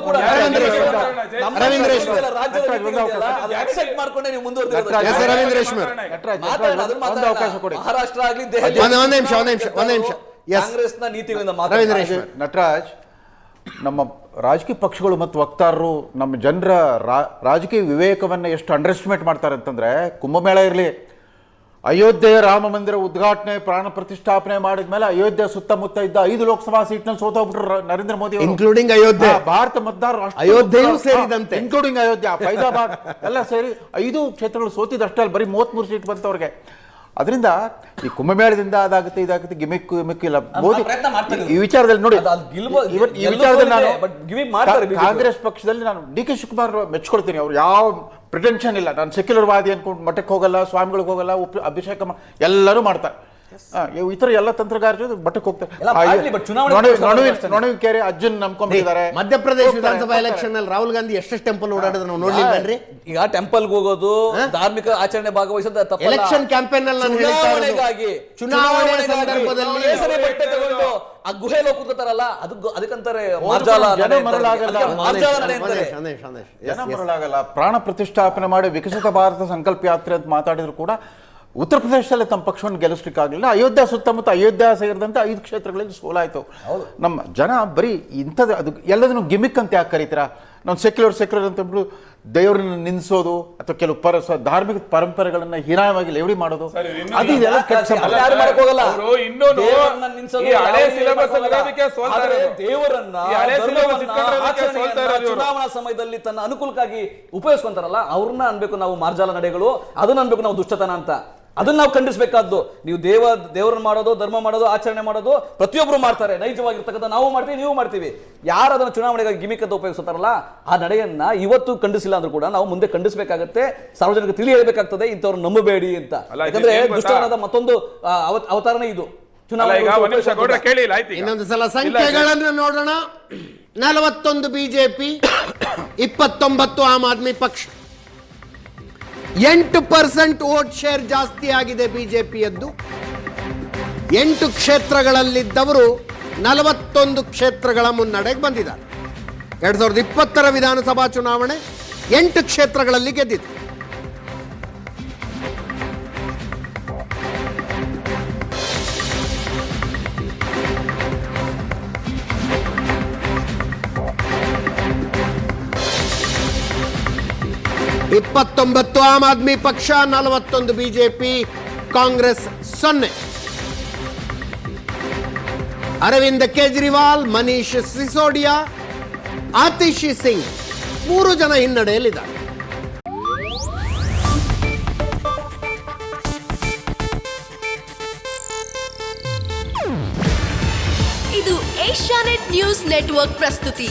ಕೂಡ ಅವಕಾಶ. ಅದು accept ಮಾಡ್ಕೊಂಡೇ ನೀವು ಮುಂದುವರೆದಿರೋದು. ಎಸ್ ರವೀಂದ್ರ ನಟರಾಜ್, ಮಾತಾಡೋಣ, ಒಂದು ಅವಕಾಶ ಕೊಡಿ ಮಹಾರಾಷ್ಟ್ರ ಆಗ್ಲಿ ದೆಹಲಿ ಒಂದ್- ನಿಮಿಷ, ಒಂದ್ ನಿಮಿಷ, ಒಂದ್. ಕಾಂಗ್ರೆಸ್ನ ನೀತಿಗಳಿಂದ. ನಟರಾಜ್ ನಮ್ಮ ರಾಜಕೀಯ ಪಕ್ಷಗಳು ಮತ್ತು ವಕ್ತಾರರು ನಮ್ಮ ಜನರ ರಾ- ರಾಜಕೀಯ ವಿವೇಕವನ್ನ ಎಷ್ಟು ಅಂಡರ್ ಎಸ್ಟಿಮೇಟ್ ಮಾಡ್ತಾರೆ ಅಂತಂದ್ರೆ ಕುಂಭಮೇಳ ಇರಲಿ ಅಯೋಧ್ಯೆಯ ರಾಮ ಮಂದಿರ ಉದ್ಘಾಟನೆ ಪ್ರಾಣ ಪ್ರತಿಷ್ಠಾಪನೆ ಮಾಡಿದ ಮೇಲೆ ಅಯೋಧ್ಯೆ ಸುತ್ತಮುತ್ತ ಇದ್ದ ಐದು ಲೋಕಸಭಾ ಸೀಟ್ ಸೀಟ್ನಲ್ಲಿ ಸೋತೋಗ್ಬಿಟ್ರು ನರೇಂದ್ರ ಮೋದಿ ಇನ್ಕ್ಲೂಡಿಂಗ್ ಅಯೋಧ್ಯೆ. ಭಾರತ ಮತದಾರ ಅಯೋಧ್ಯೆಯೂ ಸೇರಿದಂತೆ. ಇನ್ಕ್ಲೂಡಿಂಗ್ ಅಯೋಧ್ಯೆ ಫೈಜಾಬಾದ್ ಎಲ್ಲ ಸೇರಿ ಐದು ಕ್ಷೇತ್ರಗಳು ಸೋತಿದಷ್ಟೇ ಅಲ್ಲಿ ಬರೀ ಮೂವತ್ಮೂರು ಸೀಟ್ ಬಂತವ್ರಿಗೆ ಅದರಿಂದ ಈ ಕುಂಭಮೇಳದಿಂದ ಅದಾಗುತ್ತೆ ಇದಾಗುತ್ತೆ ಗಿಮಿಕ್ ಗಿಮಿಕ್ ಇಲ್ಲ ಮೋದಿ. ಈ ವಿಚಾರದಲ್ಲಿ ನೋಡಿ ಈ ವಿಚಾರದಲ್ಲಿ ನಾನು ಕಾಂಗ್ರೆಸ್ ಪಕ್ಷದಲ್ಲಿ ನಾನು ಡಿ ಕೆ ಶಿವಕುಮಾರ್ ಮೆಚ್ಕೊಳ್ತೀನಿ. ಅವ್ರು ಯಾವ ಪ್ರಿಟೆನ್ಷನ್ ಇಲ್ಲ. ನಾನು ಸೆಕ್ಯುಲರ್ ವಾದಿ ಅನ್ಕೊಂಡು ಮಠಕ್ಕೆ ಹೋಗಲ್ಲ ಸ್ವಾಮಿಗಳಿಗೆ ಹೋಗಲ್ಲ ಉಪ ಅಭಿಷೇಕ ಎಲ್ಲರೂ ಮಾಡ್ತಾರೆ. ಈ ತರ ಎಲ್ಲ ತಂತ್ರಗಾರರು ಬಟ್ಟಕ್ಕೆ ಹೋಗ್ತಾರೆ ಕೆರೆ ಅಜ್ಜನ್ ನಂಬ್ಕೊಂಡಿದ್ದಾರೆ ಮಧ್ಯಪ್ರದೇಶ ವಿಧಾನಸಭಾ. ಎಲೆಕ್ಷನ್ ಅಲ್ಲಿ ರಾಹುಲ್ ಗಾಂಧಿ ಎಷ್ಟೆಷ್ಟು ಟೆಂಪಲ್ ಓಡಾಡಿದ್ರು ನಾವು ನೋಡ್ಲಿಲ್ವೇನ್ರಿ ಈಗ ಟೆಂಪಲ್ ಹೋಗೋದು ಧಾರ್ಮಿಕ ಆಚರಣೆ ಭಾಗವಹಿಸೋದು ತಪ್ಪಲ್ಲ. ಎಲೆಕ್ಷನ್ ಕ್ಯಾಂಪೇನ್ ಅಲ್ಲಿ ನಾನು ಹೇಳ್ತಾ ಇರೋದು. ಚುನಾವಣೆಗಾಗಿ ಚುನಾವಣೆ ಸಂದರ್ಭದಲ್ಲಿ ಕೇಸರಿ ಬಟ್ಟೆ ತಗೊಂಡು ಆ ಗುಹೆ ಲೋಕ ಕೂತಾರಲ್ಲ. ಅದಕ್ಕೆ ಅದಕ್ಕಂತಾರೆ. ಮರಳಾಗಲ್ಲ ಪ್ರಾಣ ಪ್ರತಿಷ್ಠಾಪನೆ ಮಾಡಿ ವಿಕಸಿತ ಭಾರತ ಸಂಕಲ್ಪ ಯಾತ್ರೆ ಅಂತ ಮಾತಾಡಿದ್ರು ಕೂಡ ಉತ್ತರ ಪ್ರದೇಶದಲ್ಲಿ ತಮ್ಮ ಪಕ್ಷವನ್ನು ಗೆಲ್ಲಿಸ್ಲಿಕ್ಕಾಗಲಿಲ್ಲ. ಅಯೋಧ್ಯೆ ಸುತ್ತಮುತ್ತ ಅಯೋಧ್ಯೆ ಸೇರಿದಂತೆ ಐದು ಕ್ಷೇತ್ರಗಳಲ್ಲಿ ಸೋಲಾಯಿತು. ನಮ್ಮ ಜನ ಬರೀ ಇಂಥದ್ದು ಅದು ಎಲ್ಲದನ್ನು ಗಿಮಿಕ್ ಅಂತ ಯಾಕೆ ಕರೀತೀರಾ? ನಾವು ಸೆಕ್ಯುಲರ್ ಸೆಕ್ಯುಲರ್ ಅಂತ ಅಂದ್ಬಿಟ್ಟು ದೇವರನ್ನ ನಿಲ್ಲಿಸೋದು ಅಥವಾ ಕೆಲವು ಪರ ಧಾರ್ಮಿಕ ಪರಂಪರೆಗಳನ್ನ ಹೀನಾಯವಾಗಿ ಲೇವಡಿ ಮಾಡೋದು. ಅದು ಇದೆಲ್ಲ ಕೆಲಸ. ದೇವರನ್ನ. ಚುನಾವಣಾ ಸಮಯದಲ್ಲಿ ತನ್ನ ಅನುಕೂಲಕ್ಕಾಗಿ ಉಪಯೋಗಿಸ್ಕೊಂತಾರಲ್ಲ ಅವ್ರನ್ನ ಅನ್ಬೇಕು ನಾವು ಮಾರ್ಜಾಲ ನಡೆಗಳು ಅದನ್ನ ಅನ್ಬೇಕು ನಾವು ದುಷ್ಟತನ ಅಂತ. ಅದನ್ನ ನಾವು ಖಂಡಿಸಬೇಕಾದ್ದು. ನೀವು ದೇವ ದೇವರನ್ನ ಮಾಡೋದು ಧರ್ಮ ಮಾಡೋದು ಆಚರಣೆ ಮಾಡೋದು ಪ್ರತಿಯೊಬ್ಬರು ಮಾಡ್ತಾರೆ. ನೈಜವಾಗಿರ್ತಕ್ಕಂಥ ನಾವು ಮಾಡ್ತೀವಿ ನೀವು ಮಾಡ್ತೀವಿ. ಯಾರು ಅದನ್ನು ಚುನಾವಣೆಗಾಗಿ ಗಿಮಿಕ್ ಅಂತ ಉಪಯೋಗಿಸ್ತಾರಲ್ಲ ಆ ನಡೆಯನ್ನ ಇವತ್ತು ಖಂಡಿಸಿಲ್ಲ ಅಂದ್ರೂ ಕೂಡ ನಾವು ಮುಂದೆ ಖಂಡಿಸಬೇಕಾಗತ್ತೆ. ಸಾರ್ವಜನಿಕ ತಿಳಿ ಹೇಳ್ಬೇಕಾಗ್ತದೆ ಇಂಥವ್ರು ನಂಬಬೇಡಿ ಅಂತ. ಯಾಕಂದ್ರೆ ದುಷ್ಟವಾದ ದುಷ್ಟತನದ ಮತ್ತೊಂದು ಆ, ಅವತ್- ಅವತಾರನೇ ಇದು. ಚುನಾವಣೆ. ಇನ್ನೊಂದು ಸಲ ಸಂಖ್ಯೆಗಳನ್ನು ನೋಡೋಣ. ನಲವತ್ತೊಂದು ಬಿಜೆಪಿ ಇಪ್ಪತ್ತೊಂಬತ್ತು ಆಮ್ ಆದ್ಮಿ ಪಕ್ಷ. ಎಂಟು ಪರ್ಸೆಂಟ್ ವೋಟ್ ಶೇರ್ ಜಾಸ್ತಿ ಆಗಿದೆ ಬಿಜೆಪಿಯದ್ದು. ಎಂಟು ಕ್ಷೇತ್ರಗಳಲ್ಲಿದ್ದವರು ನಲವತ್ತೊಂದು ಕ್ಷೇತ್ರಗಳ ಮುನ್ನಡೆಗೆ ಬಂದಿದ್ದಾರೆ. ಎರಡ್ ಸಾವಿರದ ಇಪ್ಪತ್ತರ ವಿಧಾನಸಭಾ ಚುನಾವಣೆ ಎಂಟು ಕ್ಷೇತ್ರಗಳಲ್ಲಿ ಗೆದ್ದಿದೆ. ಇಪ್ಪತ್ತೊಂಬತ್ತು ಆಮ್ ಆದ್ಮಿ ಪಕ್ಷ, ನಲವತ್ತೊಂದು ಬಿಜೆಪಿ, ಕಾಂಗ್ರೆಸ್ ಸೊನ್ನೆ. ಅರವಿಂದ ಕೇಜ್ರಿವಾಲ್, ಮನೀಶ್ ಸಿಸೋಡಿಯಾ, ಆತಿಶಿ ಸಿಂಗ್ ಮೂರು ಜನ ಹಿನ್ನಡೆಯಲ್ಲಿದ್ದಾರೆ. ಇದು ಏಷ್ಯಾನೆಟ್ ನ್ಯೂಸ್ ನೆಟ್ವರ್ಕ್ ಪ್ರಸ್ತುತಿ.